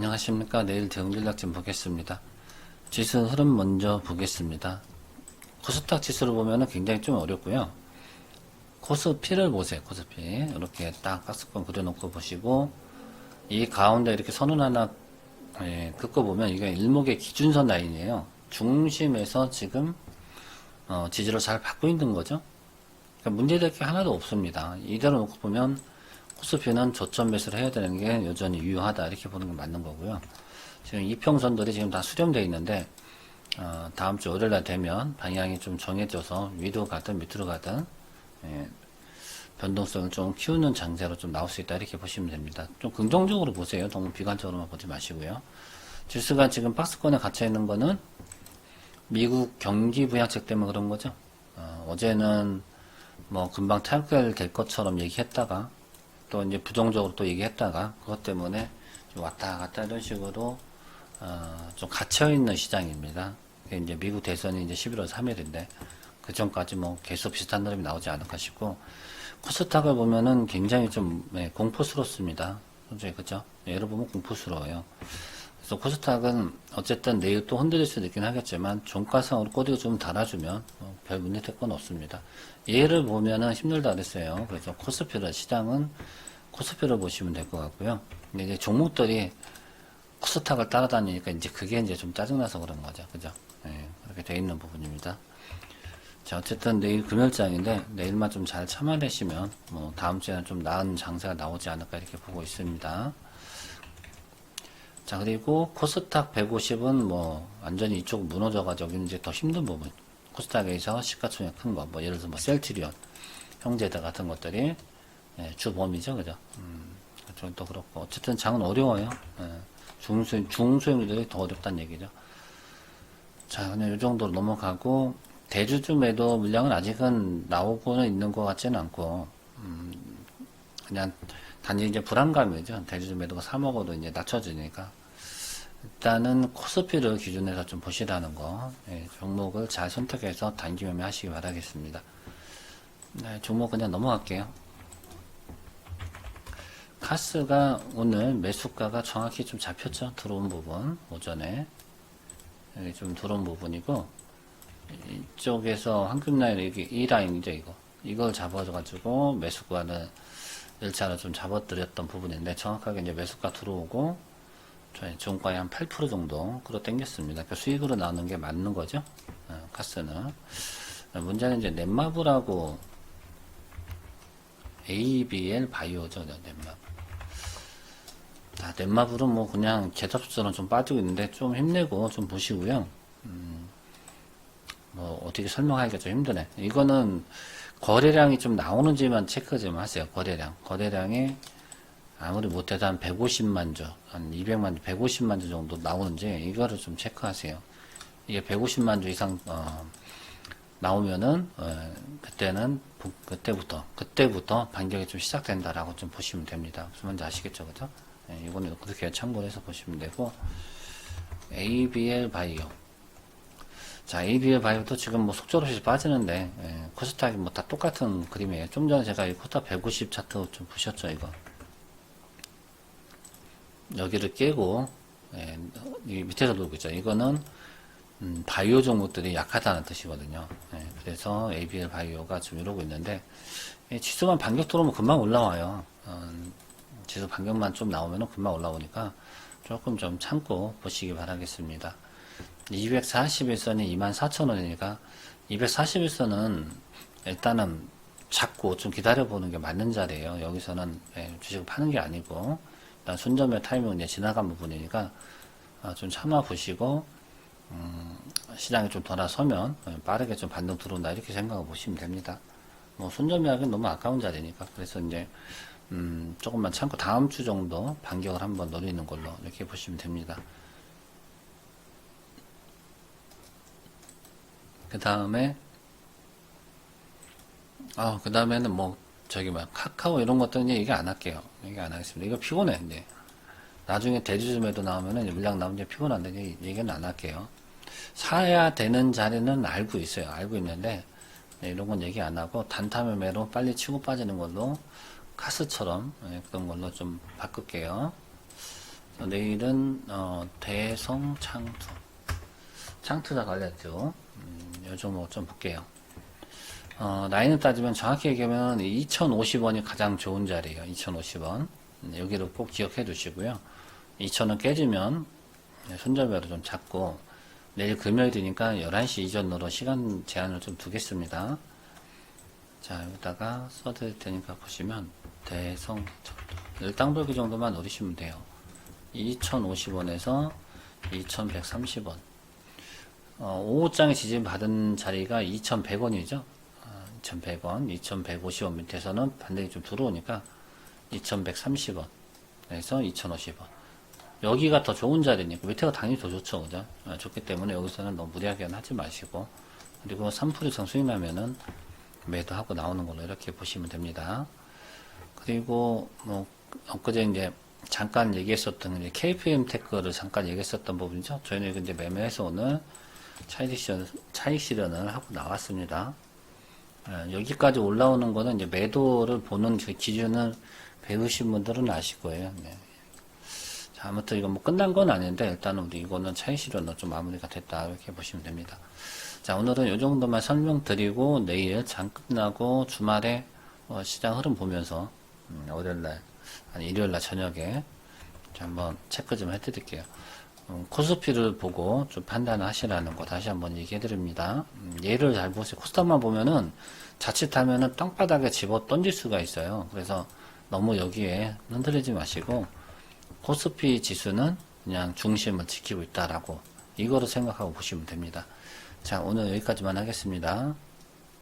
안녕하십니까. 내일 대응 전략 좀 보겠습니다. 지수 흐름 먼저 보겠습니다. 코스닥 지수를 보면은 굉장히 좀 어렵고요. 코스피를 보세요. 코스피. 이렇게 딱 박스권 그려놓고 보시고, 이 가운데 이렇게 선을 하나 예, 긋고 보면 이게 일목의 기준선 라인이에요. 중심에서 지금 어, 지지를 잘 받고 있는 거죠. 그러니까 문제될 게 하나도 없습니다. 이대로 놓고 보면 코스피는 저점 매수를 해야 되는 게 여전히 유효하다 이렇게 보는 게 맞는 거고요. 지금 이평선들이 지금 다 수렴되어 있는데 어, 다음 주 월요일 날 되면 방향이 좀 정해져서 위로 가든 밑으로 가든 예, 변동성을 좀 키우는 장세로 좀 나올 수 있다 이렇게 보시면 됩니다. 좀 긍정적으로 보세요. 너무 비관적으로만 보지 마시고요. 지수가 지금 박스권에 갇혀 있는 거는 미국 경기 부양책 때문에 그런 거죠. 어, 제는 뭐 금방 탈결될 것처럼 얘기했다가 또 이제 부정적으로 또 얘기했다가 그것 때문에 좀 왔다 갔다 이런 식으로 어, 좀 갇혀 있는 시장입니다. 이제 미국 대선이 이제 11월 3일인데 그 전까지 뭐 계속 비슷한 흐름이 나오지 않을까 싶고 코스닥을 보면은 굉장히 좀 네, 공포스럽습니다. 그죠? 네, 예를 보면 공포스러워요. 그래서 코스닥은 어쨌든 내일 또 흔들릴 수도 있긴 하겠지만 종가상으로 꼬리가 좀 달아주면 어, 별 문제 될 건 없습니다. 얘를 보면은 힘들다 그랬어요. 그래서 코스피를 시장은 코스피를 보시면 될 것 같고요. 근데 이제 종목들이 코스닥을 따라다니니까 이제 그게 이제 좀 짜증나서 그런 거죠. 그죠? 예, 그렇게 돼 있는 부분입니다. 자, 어쨌든 내일 금요일장인데 내일만 좀 잘 참아내시면 뭐 다음 주에는 좀 나은 장세가 나오지 않을까 이렇게 보고 있습니다. 자, 그리고 코스닥 150은 뭐 완전히 이쪽 무너져가지고 이제 더 힘든 부분. 코스닥에서 시가총액 큰 거, 뭐 예를 들어서 뭐 셀트리온, 형제들 같은 것들이 예, 주범이죠, 그죠? 음, 그쪽은 또 그렇고 어쨌든 장은 어려워요. 예, 중소 중소형들이 더 어렵다는 얘기죠. 자, 그냥 이 정도로 넘어가고 대주주 매도 물량은 아직은 나오고는 있는 것 같지는 않고 음, 그냥 단지 이제 불안감이죠. 대주주 매도가 3억으로 이제 낮춰지니까 일단은 코스피를 기준해서 좀 보시라는 거 예, 종목을 잘 선택해서 단기 매매 하시기 바라겠습니다. 네, 종목 그냥 넘어갈게요. 카스가 오늘 매수가가 정확히 좀 잡혔죠. 들어온 부분 오전에 여기 좀 들어온 부분이고 이쪽에서 황금 라인 이게 이 라인이죠 이거 이걸 잡아가지고 매수가는 1차로 좀 잡아드렸던 부분인데 정확하게 이제 매수가 들어오고 저희 종가에 한 8% 정도 끌어 당겼습니다. 그러니까 수익으로 나오는 게 맞는 거죠. 어, 카스는 문제는 이제 넷마블하고 ABL 바이오죠, 넷마블. 자, 넷마블은 뭐 그냥 제tab수는 좀 빠지고 있는데 좀 힘내고 좀 보시고요. 음, 뭐 어떻게 설명하기가 좀 힘드네. 이거는 거래량이 좀 나오는지만 체크 좀 하세요. 거래량. 거래량이 아무리 못해도 한 150만 주, 한 200만 주, 150만 주 정도 나오는지 이거를 좀 체크하세요. 이게 150만 주 이상 어, 나오면은 어, 그때는 부- 그때부터 그때부터 반격이 좀 시작된다라고 좀 보시면 됩니다. 무슨 말인지 아시겠죠, 그죠? 예, 이거는 그렇게 참고해서 보시면 되고 ABL 바이오. 자, ABL 바이오도 지금 뭐 속절없이 빠지는데, 예, 코스닥이 뭐 다 똑같은 그림이에요. 좀 전에 제가 이 코스닥 150 차트 좀 보셨죠, 이거. 여기를 깨고, 예, 이 밑에서 놀고 있죠. 이거는, 음, 바이오 종목들이 약하다는 뜻이거든요. 예, 그래서 ABL 바이오가 좀 이러고 있는데, 이 지수만 반격 들어오면 금방 올라와요. 어, 지수 반격만 좀 나오면 금방 올라오니까 조금 좀 참고 보시기 바라겠습니다. 241선이 24,000원이니까 241선은 일단은 잡고 좀 기다려보는 게 맞는 자리예요. 여기서는 예, 주식을 파는 게 아니고 일단 순점의 타이밍은 이제 지나간 부분이니까 아, 좀 참아 보시고 음, 시장이 좀 돌아서면 예, 빠르게 좀 반등 들어온다 이렇게 생각해 보시면 됩니다. 뭐 순점이하기는 너무 아까운 자리니까 그래서 이제 음, 조금만 참고 다음 주 정도 반격을 한번 노리는 걸로 이렇게 보시면 됩니다. 그 다음에 아, 그 다음에는 뭐, 저기, 막, 카카오 이런 것들은 얘기 안 할게요. 얘기 안 하겠습니다. 이거 피곤해, 이제. 나중에 대주주매도 나오면은, 물량 나오면 피곤한데, 얘기는 안 할게요. 사야 되는 자리는 알고 있어요. 알고 있는데, 네, 이런 건 얘기 안 하고, 단타 매매로 빨리 치고 빠지는 걸로, 카스처럼, 네, 그런 걸로 좀 바꿀게요. 내일은 어, 대성 창투 창투자 관련주 음, 요 종목 좀 볼게요. 어, 라인을 따지면 정확히 얘기하면 2,050원이 가장 좋은 자리예요. 2,050원. 음, 여기를 꼭 기억해 두시고요. 2,000원 깨지면 네, 손절배로 좀 잡고 내일 금요일이니까 11시 이전으로 시간 제한을 좀 두겠습니다. 자, 여기다가 써드릴 테니까 보시면 대성 일당돌기 정도만 노리시면 돼요. 2,050원에서 2,130원. 어, 5호장에 지진 받은 자리가 2,100원이죠. 2,100원, 2,150원 밑에서는 반등이 좀 들어오니까 2,130원. 그래서 2,050원. 여기가 더 좋은 자리니까 밑에가 당연히 더 좋죠, 그죠? 어, 좋기 때문에 여기서는 너무 무리하게는 하지 마시고 그리고 3% 이상 수익 나면은 매도하고 나오는 걸로 이렇게 보시면 됩니다. 그리고 뭐 엊그제 이제 잠깐 얘기했었던 이제 KPM 테크를 잠깐 얘기했었던 부분이죠. 저희는 이제 매매해서 오늘 차익 실현, 차익 실현을 하고 나왔습니다. 예, 여기까지 올라오는 거는 이제 매도를 보는 그 기준을 배우신 분들은 아실 거예요. 네. 자, 아무튼 이건 뭐 끝난 건 아닌데 일단은 우리 이거는 차익 실현은 좀 마무리가 됐다 이렇게 보시면 됩니다. 자, 오늘은 이 정도만 설명드리고 내일 장 끝나고 주말에 어, 시장 흐름 보면서 음, 월요일날 아니 일요일날 저녁에 자, 한번 체크 좀 해드릴게요. 음, 코스피를 보고 좀 판단을 하시라는 거 다시 한번 얘기해 드립니다. 음, 예를 잘 보세요. 코스닥만 보면은 자칫하면은 땅바닥에 집어 던질 수가 있어요. 그래서 너무 여기에 흔들리지 마시고 코스피 지수는 그냥 중심을 지키고 있다라고 이거로 생각하고 보시면 됩니다. 자, 오늘 여기까지만 하겠습니다.